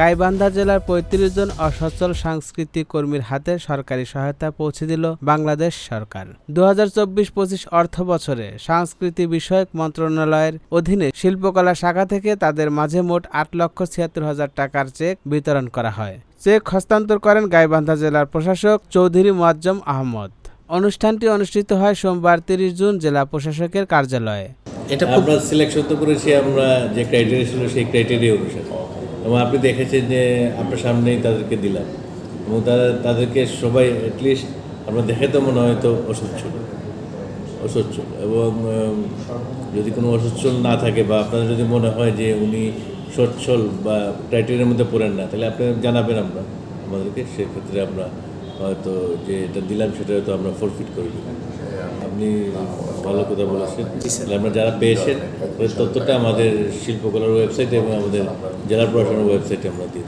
গাইবান্ধা জেলার পঁয়ত্রিশ জন অসচল সাংস্কৃতিক কর্মীর হাতে সরকারি সহায়তা পৌঁছে দিল বাংলাদেশ সরকার। দু হাজার চব্বিশ পঁচিশ অর্থ বছরে সংস্কৃতি বিষয়ক মন্ত্রণালয়ের অধীনে শিল্পকলা শাখা থেকে তাদের মাঝে মোট আট লক্ষ ছিয়াত্তর হাজার টাকার চেক বিতরণ করা হয়। চেক হস্তান্তর করেন গাইবান্ধা জেলার প্রশাসক চৌধুরী মোয়াজ্জম আহমদ। অনুষ্ঠানটি অনুষ্ঠিত হয় সোমবার তিরিশ জুন জেলা প্রশাসকের কার্যালয়ে। এটা আমরা সিলেকশন তো করেছি আমরা যে ক্রাইটেরিয়া ছিল সেই ক্রাইটেরিয়া অনুসারে। এবং আপনি দেখেছেন যে আপনার সামনেই তাদেরকে দিলাম। এবং তারা, তাদেরকে সবাই অ্যাটলিস্ট আমরা দেখে তো মনে হয় তো অসচ্ছল। অসচ্ছল। এবং যদি কোনো অসচ্ছল না থাকে বা আপনাদের যদি মনে হয় যে উনি সচ্ছল বা ক্রাইটেরিয়ার মধ্যে পড়েন না, তাহলে আপনি জানাবেন আমরা। আমাদেরকে সেক্ষেত্রে আমরা হয়তো যে এটা দিলাম, সেটা হয়তো আমরা ফরফিট করে আপনি ভালো কথা বলেছেন। আমরা যারা পেয়েছেন ওই তথ্যটা আমাদের শিল্পকলার ওয়েবসাইটে এবং আমাদের জেলা প্রশাসনের ওয়েবসাইটে আমরা দিই।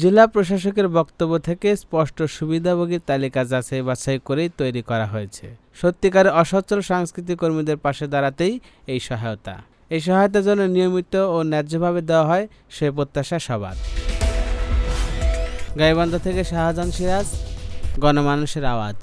জেলা প্রশাসকের বক্তব্য থেকে স্পষ্ট সুবিধাভোগীর তালিকা যাচাই বাছাই করেই তৈরি করা হয়েছে। সত্যিকারের অসচ্ছল সাংস্কৃতিক কর্মীদের পাশে দাঁড়াতেই এই সহায়তা। এই সহায়তার জন্য নিয়মিত ও ন্যায্যভাবে দেওয়া হয় সে প্রত্যাশা সবার। গাইবান্ধা থেকে শাহজাহান সিরাজ গণমানুষের আওয়াজ।